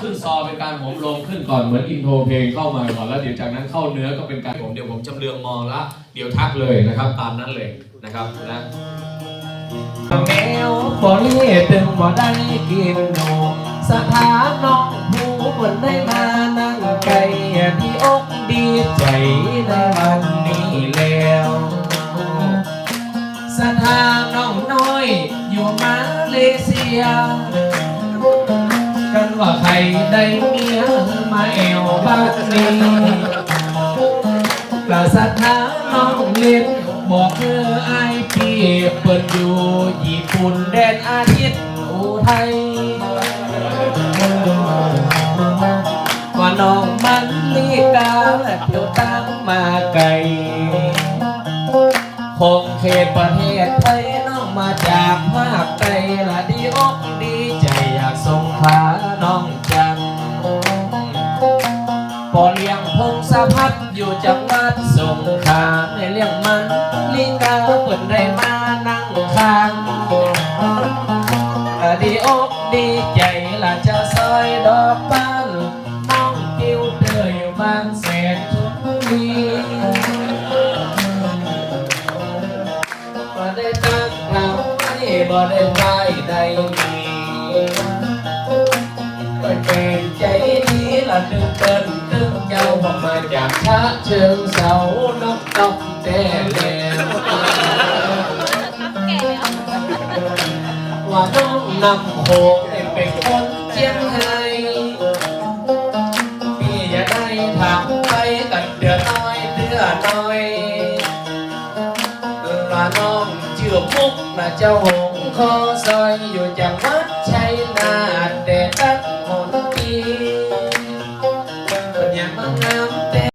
ขึ้นซอเป็นการโหมลงขึ้นก่อนเหมือนอินโทรเพลงเข้ามาก่อนแล้วเดี๋ยวจากนั้นเข้าเนื้อก็เป็นการผมเดี๋ยวผมจำเรืองมองละเดี๋ยวทักเลยนะครับ ตามนั้นเลยนะครับนะแมวบ่เล่ตึงบ่ได้กินนมสถานน้องผู้คนได้มานั่งไก่ดีอกดีใจในวันนี้แล้วสถานน้องน้อยอยู่มาเลเซีย ว่าใครได้เมียมาแอวบ้านนี้กระสัทธาน้องเล่นบอกเธอไอายพี่เปิดอยู่ญี่ปุ่นแดนอาทิตย์อุทัยว่าน้องมันลีกาและเที่ยวตามมาไกลคงเขตประเทศไทยน้องมาจากภาคใต้ลากส่งพาน้องจังพอเลี้ยงพงสะพัดอยู่จังหวัดสงขลาในเลี้ยงมันลิงกาเปิดได้มานั่งข้างดีอกดีใจละจะซอยดอกบานน้องกิ้วเธออยู่บ้านแสนชุนบุรีบ่ได้ตั้งเราไว้บ่ได้ไว้ใด ดีละดึงเกินดึงเจ้าบอกมาจากชะเชิงเสานกตอกแต่แล้วว่าน้องนำโขงเนี่ยเป็นคนเจียงไฮ้พี่อย่าได้ถามไปกันเดือน้อยเดือน้อยลาน้องเชื่อมุกนะเจ้าหงคอซอยอยู่จังหวัดชัยนาทแต่ตัดมนต